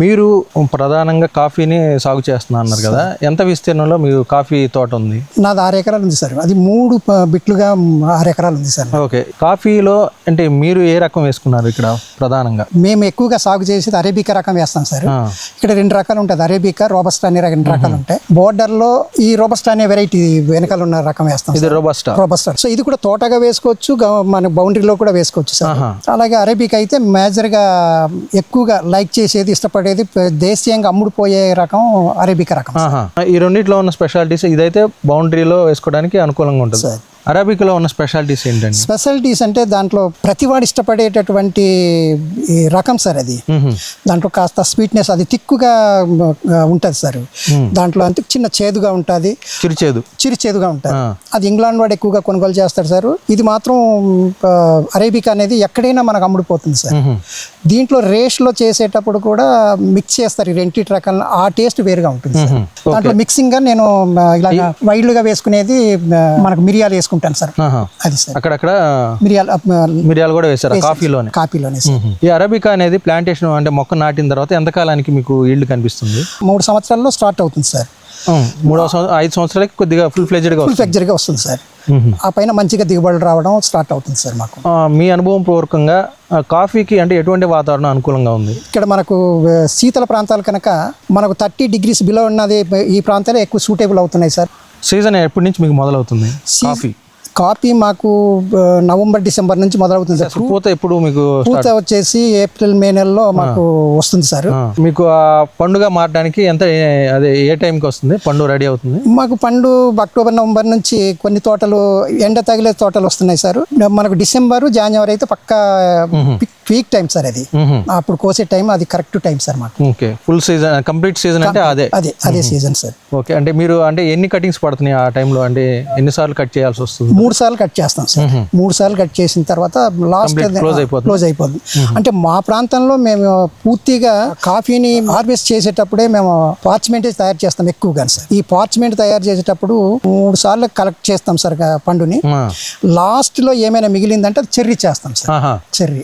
మీరు ప్రధానంగా కాఫీని సాగు చేస్తున్నా అన్నారు కదా. ఎంత విస్తీర్ణంలో మీరు కాఫీ తోట ఉంది? నాది ఆరు ఎకరాలు ఉంది సార్. అది మూడు బిట్లుగా ఆరు ఎకరాలు ఉంది సార్. ఓకే. కాఫీలో అంటే మీరు ఏ రకం వేసుకున్నారు ఇక్కడ ప్రధానంగా? మేము ఎక్కువగా సాగు చేసేది అరేబికా రకం వేస్తాం సార్. ఇక్కడ రెండు రకాలు ఉంటుంది అరేబికా రోబస్టా అనే రెండు రకాలు ఉంటాయి. బోర్డర్లో ఈ రోబస్టా అనే వెరైటీ వెనకాల ఉన్న రకం వేస్తాం ఇది రోబస్టా? రోబస్టా. సో ఇది కూడా తోటగా వేసుకోవచ్చు మన బౌండరీలో కూడా వేసుకోవచ్చు సార్. అలాగే అరేబిక్ అయితే మేజర్గా ఎక్కువగా లైక్ చేసేది ఇష్టపడేది దేశీయంగా అమ్ముడుపోయే రకం అరేబికా రకం. ఈ రెండిట్లో ఉన్న స్పెషాలిటీస్ ఇదైతే బౌండరీలో వేసుకోవడానికి అనుకూలంగా ఉంటుంది. అరాబిక్లో ఉన్న స్పెషాలిటీస్ ఏంటండి? స్పెషాలిటీస్ అంటే దాంట్లో ప్రతివాడు ఇష్టపడేటటువంటి ఈ రకం సార్ అది. దాంట్లో కాస్త స్వీట్నెస్ అది తిక్కుగా ఉంటుంది సార్. దాంట్లో అంతే చిన్న చేదుగా ఉంటుంది. చిరుచేదు. చిరు చేదుగా ఉంటుంది. అది ఇంగ్లాండ్ వాడు ఎక్కువగా కొనుగోలు చేస్తాడు సార్. ఇది మాత్రం అరేబిక్ అనేది ఎక్కడైనా మనకు అమ్ముడుపోతుంది సార్. దీంట్లో రేష్లో చేసేటప్పుడు కూడా మిక్స్ చేస్తారు ఈ రెంటి రకాల ఆ టేస్ట్ వేరుగా ఉంటుంది సార్. దాంట్లో మిక్సింగ్గా నేను ఆ, ఇలాగా వైల్డ్గా వేసుకునేది మనకు మిరియాలు వేసుకుంటాను సార్. అది సార్. అక్కడక్కడ మిరియాలు మిరియాలు కూడా వేశారు? కాఫీలోనే? కాపీలోనే సార్. ఈ అరబికా అనేది ప్లాంటేషన్ అంటే మొక్క నాటిన తర్వాత ఎంత కాలానికి మీకు ఈల్డ్ కనిపిస్తుంది? మూడు సంవత్సరాల్లో స్టార్ట్ అవుతుంది సార్. మూడో ఐదు సంవత్సరాలకి కొద్దిగా ఫుల్ ఫ్లెజ్డ్గా ఫుల్ ఫ్లెక్చర్గా వస్తుంది. సార్. ఆ పైన మంచిగా దిగుబడులు రావడం స్టార్ట్ అవుతుంది సార్ మాకు. మీ అనుభవం పూర్వకంగా కాఫీకి అంటే ఎటువంటి వాతావరణం అనుకూలంగా ఉంది? ఇక్కడ మనకు శీతల ప్రాంతాలు కనుక మనకు థర్టీ డిగ్రీస్ బిలో ఉన్నది ఈ ప్రాంతాలు ఎక్కువ సూటేబుల్ అవుతున్నాయి సార్. సీజన్ ఎప్పటి నుంచి మీకు మొదలవుతుంది? కాఫీ. కాఫీ మాకు నవంబర్ డిసెంబర్ నుంచి మొదలవుతుంది సార్. పూత ఎప్పుడు మీకు పూత వచ్చేసి ఏప్రిల్ మే నెలలో మాకు వస్తుంది సార్. మీకు ఆ పండుగ మారడానికి ఎంత అదే ఏ టైంకి వస్తుంది? పండు రెడీ అవుతుంది? మాకు పండు అక్టోబర్ నవంబర్ నుంచి కొన్ని తోటలు ఎండ తగిలే తోటలు వస్తున్నాయి సార్. మనకు డిసెంబర్ జనవరి అయితే పక్కా పీక్ టైం సార్ అది. అప్పుడు కోసే టైం అది కరెక్ట్ టైం సార్ మాకు. Okay. Full season complete season అంటే అదే. అదే అదే సీజన్ సార్ ఓకే. అంటే మీరు అంటే ఎన్ని కటింగ్స్ పడుతున్నాయి ఆ టైంలో అంటే ఎన్నిసార్లు కట్ చేయాల్సి వస్తుంది? మూడు సార్లు కట్ చేస్తాం సార్ మూడు సార్లు కట్ చేసిన తర్వాత లాస్ట్ close అయిపోతుంది. క్లోజ్ అయిపోతుంది. అంటే మా ప్రాంతంలో మేము పూర్తిగా కాఫీని హార్వెస్ట్ చేసేటప్పుడే మేము పార్చ్మెంట్ తయారు చేస్తాం ఎక్కువగా సార్ ఈ పార్చ్మెంట్ తయారు చేసేటప్పుడు మూడు సార్లు కలెక్ట్ చేస్తాం సార్ పండుని. లాస్ట్లో ఏమైనా మిగిలిందంటే చెర్రీ చేస్తాం సార్. చెర్రీ.